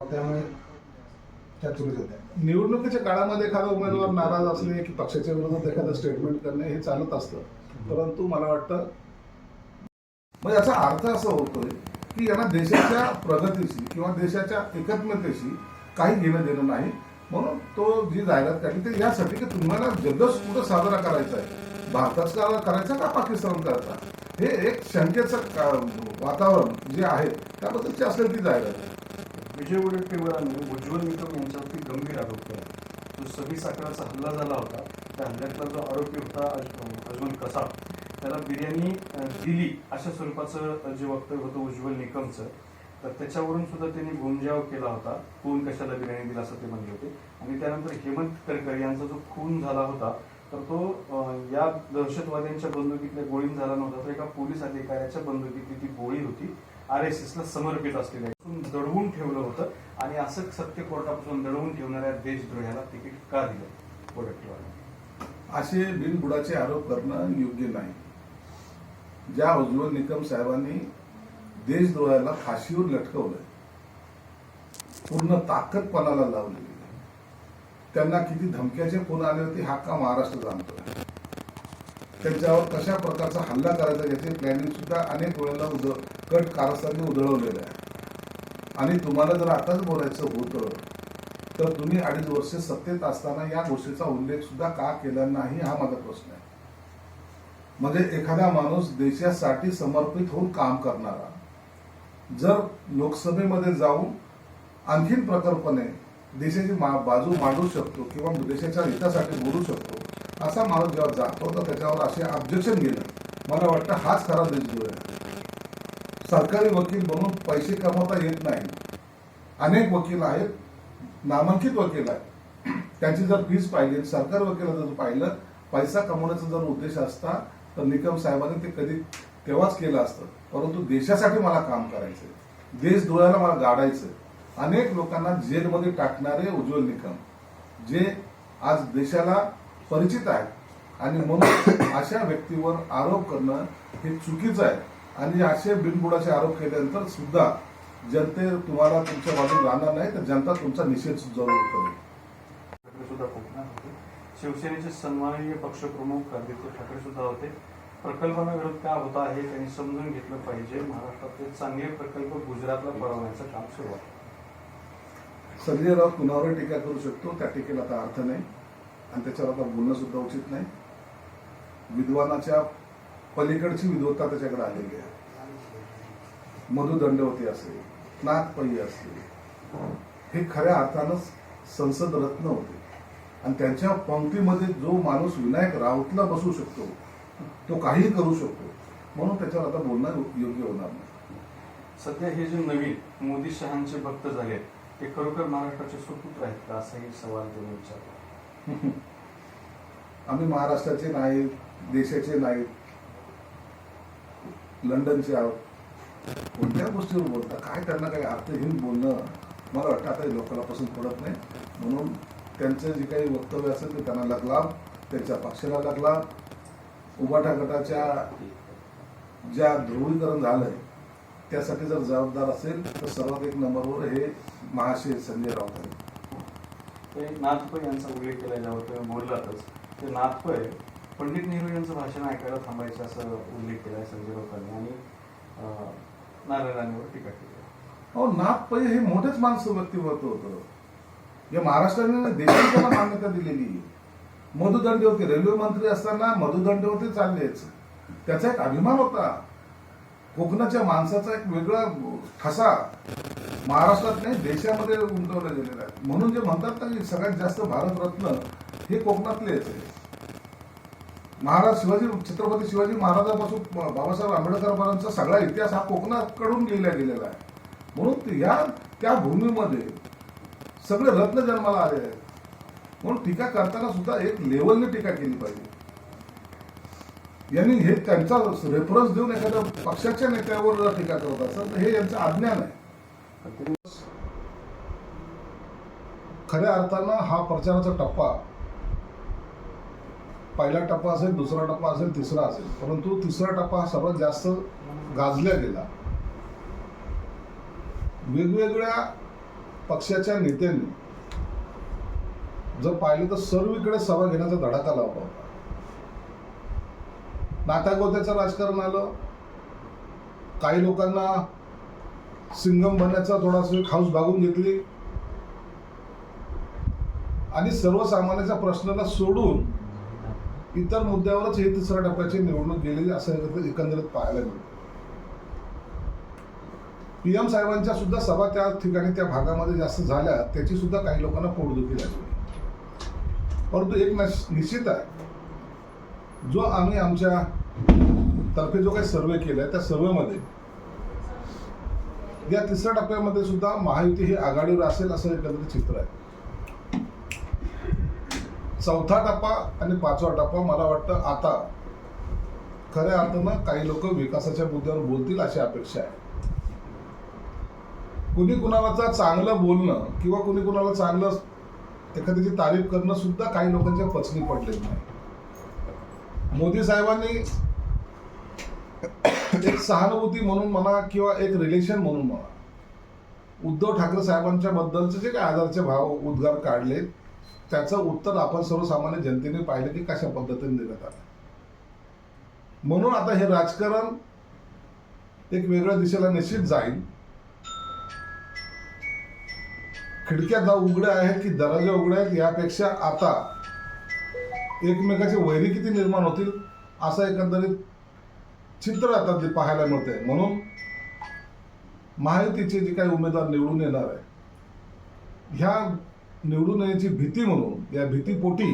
त्यामुळे त्या चुकीच होत्या निवडणुकीच्या काळामध्ये एखादा उमेदवार नाराज असले की पक्षाच्या विरोधात एखादं स्टेटमेंट करणे हे चालत असतं. परंतु मला वाटतं मग याचा अर्थ असा होतोय की यांना देशाच्या प्रगतीशी किंवा देशाच्या एकात्मतेशी काही घेणं देणं नाही. म्हणून तो जी जाहिरात काढली ते यासाठी की तुम्हाला जल्लोष कुठं साजरा करायचा आहे? भारताचा करायचा का पाकिस्तान करायचा? हे एक शंकेचं वातावरण जे आहे त्याबद्दलची असेल ती जाहिरात आहे. विजय वडेट्टीवारांनी उज्ज्वल निकम यांच्यावरती गंभीर आरोप केला जो सभी साखराचा हल्ला झाला होता. त्या हल्ल्यातला जो आरोपी होता अजमल कसाब त्याला बिर्याणी दिली अशा स्वरूपाचं जे वक्तव्य होतं उज्ज्वल निकमचं तर त्याच्यावरून सुद्धा त्यांनी घुमजाव केला होता. कोण कशाला बिर्याणी दिला असं ते म्हणले होते. आणि त्यानंतर हेमंत करकर यांचा जो खून झाला होता तर तो या दहशतवाद्यांच्या बंदुकीतल्या गोळीन झाला नव्हता तर एका पोलीस अधिकाऱ्याच्या बंदुकीतली ती गोळी होती आर एस एस ला समर्पित असलेली आहे. दडवून ठेवलं होतं आणि असं सत्य कोर्टापासून दडवून ठेवणाऱ्या देशद्रोह्याला तिकीट का दिलं? वडेट्टीवारांनी असे बिनबुडाचे आरोप करणं योग्य नाही. ज्या उज्ज्वल निकम साहेबांनी देशद्रोहाला फाशीवर लटकवलंय पूर्ण ताकद पणाला लावलेली? त्यांना किती धमक्याचे फोन आले होते हा का महाराष्ट्र जाणतो त्यांच्यावर कशा प्रकारचा हल्ला करायचा याचे प्लॅनिंग सुद्धा अनेक वेळेला उद कट कारस्थांनी उधळवलेलं आहे. आणि तुम्हाला जर आताच बोलायचं होतं तर तुम्ही अडीच वर्ष सत्तेत असताना या गोष्टीचा उल्लेख सुद्धा का केला नाही हा माझा प्रश्न आहे. म्हणजे एखादा माणूस देशासाठी समर्पित होऊन काम करणारा जर लोकसभेमध्ये जाऊन आणखीन प्रकल्पने देशाची मा- बाजू मांडू शकतो किंवा देशाच्या हितासाठी बोलू शकतो असा माणूस जेव्हा जातो तर त्याच्यावर असे ऑब्जेक्शन घेणं मला वाटतं हाच खरा देशद्रोह आहे. सरकारी वकील म्हणून पैसे कमवता येत नाही. अनेक वकील आहेत नामांकित वकील आहेत. त्यांची जर फीस पाहिली सरकारी वकिलाचं जर पाहिलं पैसा कमवण्याचा जर उद्देश असता तर निकम साहेबांनी ते कधी तेव्हाच केलं असतं. परंतु देशासाठी मला काम करायचंय. देशद्रोहाला मला गाडायचं अनेक लोकांना जेलमध्ये टाकणारे उज्ज्वल निकम जे आज देशाला परिचित आहेत. आणि म्हणून अशा व्यक्तीवर आरोप करणं हे चुकीचं आहे. आणि असे बिनबुडाचे आरोप केल्यानंतर सुद्धा जनते तुम्हाला तुमच्या बाजूला राहणार नाही तर जनता तुमचा निषेध जरूर करेल. सुद्धा होते. शिवसेनेचे सन्माननीय पक्षप्रमुख आदित्य ठाकरे सुद्धा होते. प्रकल्पांना विरोध का होता हे त्यांनी समजून घेतलं पाहिजे. महाराष्ट्रातले चांगले प्रकल्प गुजरातला परवण्याचं काम सुरू आहे. संजय राऊत कुणावर टीका करू शकतो त्या टीकेला आता अर्थ नाही. आणि त्याच्यावर आता बोलणं सुद्धा उचित नाही. विद्वानाच्या पलीकडची विद्वत्ता त्याच्याकडे आलेली आहे. मधुदंडवती असेल नागपई असेल हे खऱ्या अर्थानं संसद रत्न होते. आणि त्यांच्या पंक्तीमध्ये जो माणूस विनायक राऊतला बसू शकतो तो काहीही करू शकतो म्हणून त्याच्यावर आता बोलणं योग्य होणार नाही. सध्या हे जे नवीन मोदी शहांचे भक्त झाले ते खरोखर महाराष्ट्राचे सुपुत्र आहेत का? असाही सवाल त्यांनी विचारला. आम्ही महाराष्ट्राचे नाही देशाचे नाही लंडनचे आहोत. कोणत्या गोष्टीवर बोलता? काय त्यांना काही अर्थहीन बोलणं मला वाटतं आता लोकांना पसंत पडत नाही. म्हणून त्यांचं जे काही वक्तव्य असेल ते त्यांना लागला त्यांच्या पक्षाला लागला. उबाटा गटाच्या ज्या ध्रुवीकरण झालंय त्यासाठी जर जबाबदार असेल तर सर्वात एक नंबरवर हे महाशय संजय राऊत आहेत ते नाथपै यांचा उल्लेख केला तुम्ही बोललातच. ते नाथपै पंडित नेहरू यांचं भाषण ऐकायला थांबायचं असं उल्लेख केलाय संजय राऊतांनी आणि अं, नारायण राणेवर टीका केली आहे. अहो नाथ पै हे मोठेच माणसं व्यक्तिमत्व होतं. या महाराष्ट्राने देशाने त्याला मान्यता दिलेली आहे. मधुदंड होते रेल्वे मंत्री असताना मधुदंड होते चाललेच. त्याचा एक अभिमान होता. कोकणाच्या माणसाचा एक वेगळा ठसा. महाराष्ट्रात नाही देशामध्ये उमटवला गेलेलं आहे म्हणून जे म्हणतात ना की सगळ्यात जास्त भारतरत्न हे कोकणातलेच आहे महाराज शिवाजी छत्रपती शिवाजी महाराजापासून बाबासाहेब आंबेडकरपर्यंतचा सगळा इतिहास हा कोकणाकडून लिहिला गेलेला आहे. म्हणून या त्या भूमीमध्ये सगळे रत्न जन्माला आले आहेत. म्हणून टीका करताना सुद्धा एक लेवलने टीका केली पाहिजे. यांनी हे त्यांचा रेफरन्स देऊन एखाद्या पक्षाच्या नेत्यावर जर टीका करत असेल तर हे यांचं अज्ञान आहे. खऱ्या अर्थानं हा प्रचाराचा टप्पा पहिला टप्पा असेल दुसरा टप्पा असेल तिसरा असेल. परंतु तिसरा टप्पा हा सर्वात जास्त गाजल्या गेला. वेगवेगळ्या पक्षाच्या नेत्यांनी जर पाहिलं तर सर्वीकडे सभा घेण्याचा धडाका लावला होता? नात्यागोत्याचं राजकारण आलं. काही लोकांना सिंगम बनण्याचा थोडासा खाऊस भागून घेतली. आणि सर्वसामान्याच्या प्रश्नाला सोडून इतर मुद्द्यावरच हे तिसऱ्या टप्प्याची निवडणूक गेलेली असं एकंदरीत- पाहायला मिळतं. पीएम साहेबांच्या सुद्धा सभा त्या ठिकाणी त्या भागामध्ये जास्त झाल्या त्याची सुद्धा काही लोकांना पोटदुखी झाली. परंतु एक निश्चित आहे जो आम्ही आमच्या तर्फे जो काही सर्वे केलाय त्या सर्वेमध्ये या तिसऱ्या टप्प्यामध्ये सुद्धा महायुती ही आघाडीवर असेल असं एकंदरीत चित्र आहे. चौथा टप्पा आणि पाचवा टप्पा मला वाटतं आता खऱ्या अर्थानं काही लोक विकासाच्या मुद्द्यावर बोलतील अशी अपेक्षा आहे. कुणी कुणाला चांगलं बोलणं किंवा कुणी कुणाला चांगलं एखाद्याची तारीफ करणं सुद्धा काही लोकांच्या पचनी पडलेली नाही. मोदी साहेबांनी म्हणजे एक सहानुभूती म्हणून म्हणा किंवा एक रिलेशन म्हणून म्हणा. उद्धव ठाकरे साहेबांच्या बद्दलचे जे काही आदरचे भाव उद्गार काढले त्याचं उत्तर आपण सर्वसामान्य जनतेने पाहिलं की कशा पद्धतीने देण्यात आलं. म्हणून आता हे राजकारण एक वेगळ्या दिशेला निश्चित जाईल. खिडक्या जा उघड्या आहेत की दरवाजे उघडे आहेत यापेक्षा आता एकमेकाचे वैरी किती निर्माण होतील असं एकंदरीत चित्र आता जे पाहायला मिळते म्हणून महायुतीचे जे काही उमेदवार निवडून येणार आहे ह्या निवडून येण्याची भीती म्हणून या भीतीपोटी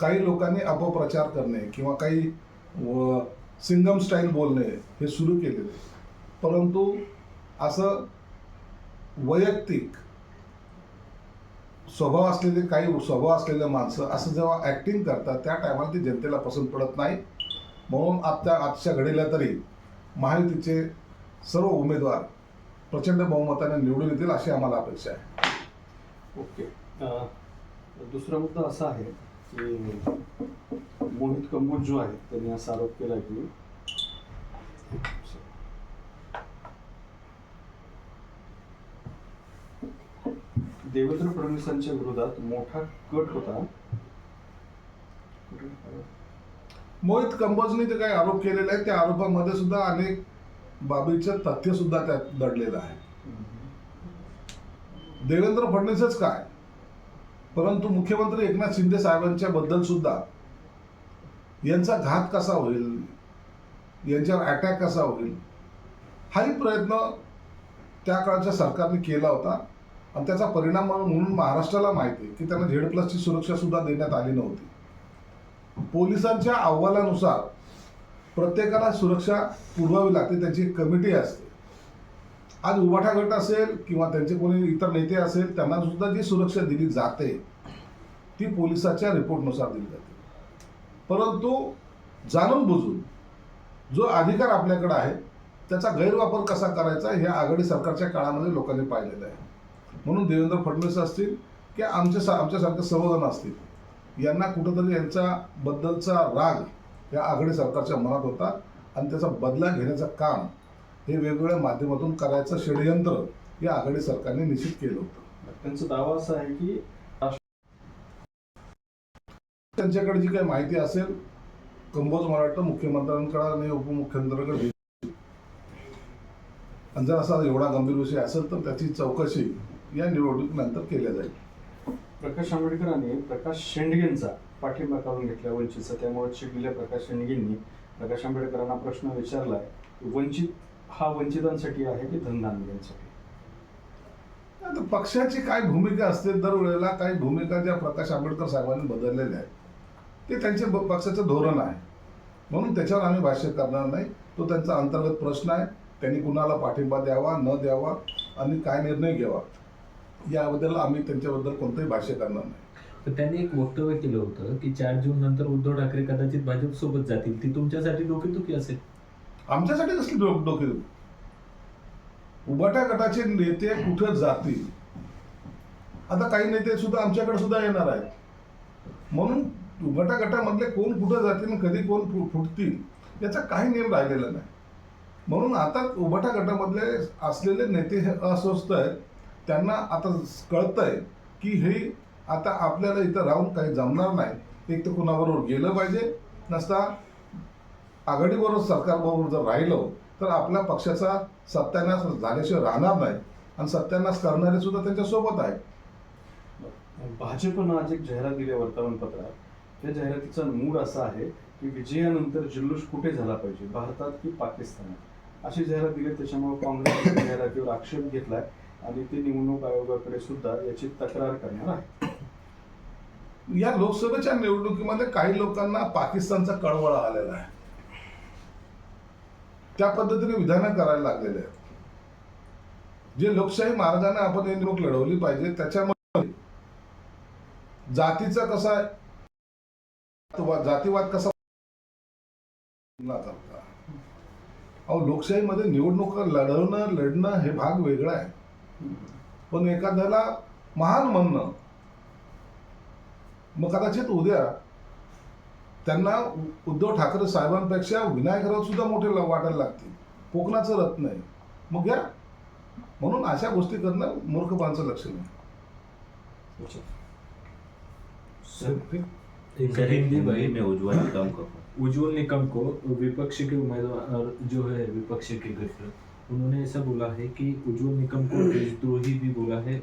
काही लोकांनी अपप्रचार करणे किंवा काही सिंगम स्टाईल बोलणे हे सुरू केलेले परंतु असं वैयक्तिक स्वभाव असलेले काही स्वभाव असलेले माणसं असं जेव्हा ॲक्टिंग करतात त्या टायमाला ती जनतेला पसंत पडत नाही. म्हणून आत्ता आजच्या घडीला तरी महायुतीचे सर्व उमेदवार प्रचंड बहुमताने निवडून येतील अशी आम्हाला अपेक्षा आहे. ओके. दुसरा मुद्दा असा आहे की मोहित कंबोज जो आहे त्यांनी असा आरोप केला की देवेंद्र फडणवीसांच्या विरोधात मोठा कट होता. मोहित कंबोजने जे काही आरोप केलेले आहेत त्या आरोपामध्ये सुद्धा अनेक बाबीचं तथ्य सुद्धा त्यात दडलेलं आहे देवेंद्र फडणवीसच काय? परंतु मुख्यमंत्री एकनाथ शिंदे साहेबांच्या बद्दल सुद्धा यांचा घात कसा होईल? यांच्यावर अटॅक कसा होईल? हाही प्रयत्न त्या काळच्या सरकारने केला होता. आणि त्याचा परिणाम म्हणून महाराष्ट्राला माहिती आहे की त्यांना झेड प्लसची सुरक्षा सुद्धा देण्यात आली नव्हती. पोलिसांच्या अहवालानुसार प्रत्येकाला सुरक्षा पुरवावी लागते त्यांची एक कमिटी असते. आज उभाठा गट असेल किंवा त्यांचे कोणी इतर नेते असेल त्यांना सुद्धा जी सुरक्षा दिली जाते ती पोलिसाच्या रिपोर्टनुसार दिली जाते. परंतु जाणून बुजून जो अधिकार आपल्याकडे आहे त्याचा गैरवापर कसा करायचा हे आघाडी सरकारच्या काळामध्ये लोकांनी पाहिलेलं आहे. म्हणून देवेंद्र फडणवीस असतील की आमच्या आमच्यासारखे सर्वजण असतील यांना कुठंतरी यांच्या बद्दलचा राग या आघाडी सरकारच्या मनात होता आणि त्याचा बदला घेण्याचं काम हे वेगवेगळ्या माध्यमातून करायचं षडयंत्र या आघाडी सरकारने निश्चित केलं होतं त्यांचा दावा असा आहे की त्यांच्याकडे जी काही माहिती असेल कंबोज मला वाटतं मुख्यमंत्र्यांकडे आणि उपमुख्यमंत्र्यांकडे. आणि जर असा एवढा गंभीर विषय असेल तर त्याची चौकशी या निवडणुकीनंतर केल्या जाईल प्रकाश आंबेडकरांनी प्रकाश शेंडगेंचा पाठिंबा काढून घेतला वंचितचा. त्यामुळे चिडलेल्या प्रकाश शेंडगेंनी प्रकाश आंबेडकरांना प्रश्न विचारलाय वंचित हा वंचितांसाठी आहे की धनधान्यांसाठी? पक्षाची काय भूमिका असते दरवेळेला काही भूमिका ज्या प्रकाश आंबेडकर साहेबांनी बदललेल्या आहेत ते त्यांचे पक्षाचं धोरण आहे. म्हणून त्याच्यावर आम्ही भाष्य करणार नाही. तो त्यांचा अंतर्गत प्रश्न आहे. त्यांनी कुणाला पाठिंबा द्यावा न द्यावा आणि काय निर्णय घ्यावा. याबद्दल आम्ही त्यांच्याबद्दल कोणतंही भाष्य करणार नाही. तर त्यांनी एक वक्तव्य केलं होतं की चार जून नंतर उद्धव ठाकरे कदाचित भाजप सोबत जातील. ती तुमच्यासाठी डोकेदुखी असेल. आमच्यासाठी कसली डो डोके उभाट्या गटाचे नेते कुठं जातील? आता काही नेते सुद्धा आमच्याकडे सुद्धा येणार आहेत. म्हणून उभाट्या गटामधले कोण कुठं जातील आणि कधी कोण फु- फुटतील याचा काही नियम राहिलेला नाही. म्हणून आता उभटा गटामधले असलेले नेते हे अस्वस्थ आहेत. त्यांना आता कळतंय की हे आता आपल्याला इथं राहून काही जमणार नाही. एक तर कुणाबरोबर गेलं पाहिजे नसता आघाडीबरोबर सरकारबरोबर जर राहिलो तर आपल्या पक्षाचा सत्यानाश झाल्याशिवाय राहणार नाही. आणि सत्यानाश करणारे सुद्धा त्यांच्यासोबत आहे भाजपनं आज एक जाहिरात दिली आहे वर्तमानपत्रात. त्या जाहिरातीचा मूड असा आहे की विजयानंतर जल्लोष कुठे झाला पाहिजे? भारतात की पाकिस्तानात? अशी जाहिरात दिली त्याच्यामुळे काँग्रेसने जाहिरातीवर आक्षेप घेतलाय. आणि ते निवडणूक आयोगाकडे सुद्धा याची तक्रार करणार आहे. या लोकसभेच्या निवडणुकीमध्ये काही लोकांना पाकिस्तानचा कळवळा आलेला आहे. त्या पद्धतीने विधानं करायला लागलेले आहेत. जे लोकशाही मार्गाने आपण ही निवडणूक लढवली पाहिजे त्याच्यामध्ये जातीचा कसा जातीवाद कसा अहो लोकशाहीमध्ये निवडणूक लढवणं लढणं हे भाग वेगळा आहे. पण एखाद्याला महान म्हणणं मग कदाचित उद्या त्यांना उद्धव ठाकरे साहेबांपेक्षा विनायक राऊत सुद्धा मोठे वाटायला लागतील. कोकणाचं रत्न आहे. मग घ्या म्हणून अशा गोष्टी करणं मूर्खपणाचं लक्ष नाही उज्जवल निकम को. उज्जवल निकम को विपक्ष के उम्मीदवार जो है विपक्ष के गठबंधन उन्होंने ऐसा बोला है कि उज्जवल निकम को देशद्रोही भी बोला है।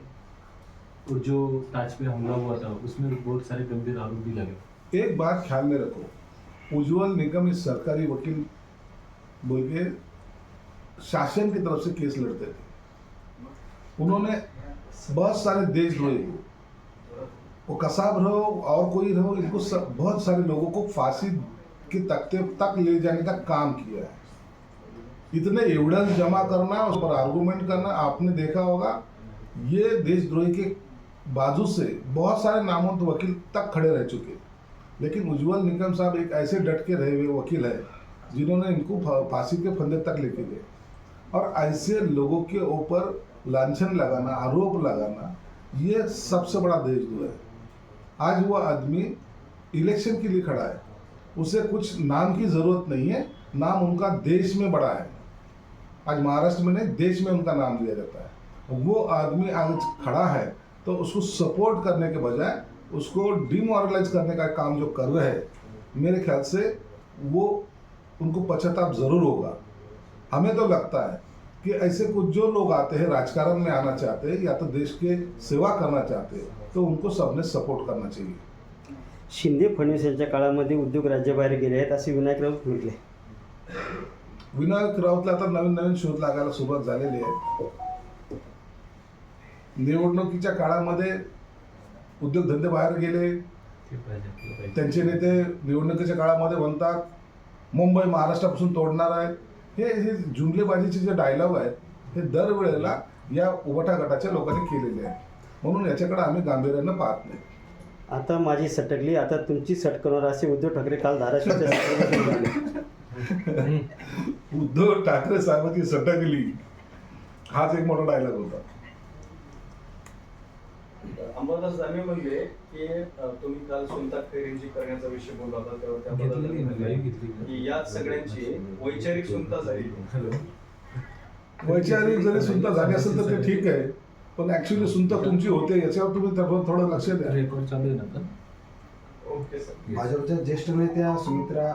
और जो ताज पे हमला हुआ था उसमें बहुत सारे गंभीर आरोप भी लगे। एक बात ख्याल में रखो उज्जवल निगम इस सरकारी वकील बोल के शासन की तरफ़ से केस लड़ते थे। उन्होंने बहुत सारे देशद्रोही को वो कसाब रहो और कोई रहो इनको सब, बहुत सारे लोगों को फांसी के तख्ते तक ले जाने का काम किया है। इतने एविडेंस जमा करना उस पर आर्गूमेंट करना आपने देखा होगा, ये देशद्रोही के बाजू से बहुत सारे नामवंत वकील तक खड़े रह चुके लेकिन उज्जवल निकम साहब एक ऐसे डट के रहे हुए वकील है, जिन्होंने इनको फांसी के फंदे तक लेके गए। और ऐसे लोगों के ऊपर लांछन लगाना, आरोप लगाना, ये सबसे बड़ा देशद्रोह है। आज वो आदमी इलेक्शन के लिए खड़ा है। उसे कुछ नाम की ज़रूरत नहीं है, नाम उनका देश में बड़ा है। आज महाराष्ट्र में नहीं, देश में उनका नाम लिया जाता है। वो आदमी आज खड़ा है तो उसको सपोर्ट करने के बजाय उसको डिमोरलाइज करने का काम जो कर रहे हैं, मेरे ख्याल से वो उनको पश्चाताप ज़रूर होगा। हमें तो लगता है कि ऐसे कुछ जो लोग आते हैं, राजकारण में आना चाहते हैं, या तो देश के सेवा करना चाहते हैं तो उनको सबने सपोर्ट करना चाहिए। शिंदे फडणवीस यांच्या काळामध्ये उद्योग राज्याबाहेर गेले आहेत, असे विनायक राऊत म्हटले. विनायक राऊतला आता नवीन नवीन शोध लागायला सुरुवात झालेली आहे. निवडणुकीच्या काळामध्ये उद्योगधंदे बाहेर गेले. त्यांचे नेते निवडणुकीच्या काळामध्ये म्हणतात मुंबई महाराष्ट्रापासून तोडणार आहे हे हे जुमलेबाजीचे जे डायलॉग आहेत हे दरवेळेला या उभटा गटाच्या लोकांनी केलेले आहेत. म्हणून याच्याकडे आम्ही गांभीर्यानं पाहत नाही. आता माझी सटकली. आता तुमची सटकणार असे उद्धव ठाकरे काल धाराशिवच्या. उद्धव ठाकरे साहेबांची सटकली. हाच एक मोठा डायलॉग होता. अंबादास दानवे म्हणले की तुम्ही काल सुनता खैरेंची करण्याचा विषय बोलला होता तेव्हा त्याबद्दल. की या सगळ्यांची वैचारिक सुनता झाली. वैचारिक जरी सुनता झाली असेल तर ते ठीक आहे पण ऍक्च्युली सुनता तुमची होते याच्यावर तुम्ही थोडं थोडं लक्ष द्या. रेकॉर्ड चालू आहे ना ओके सर. भाजपच्या ज्येष्ठ नेत्या सुमित्रा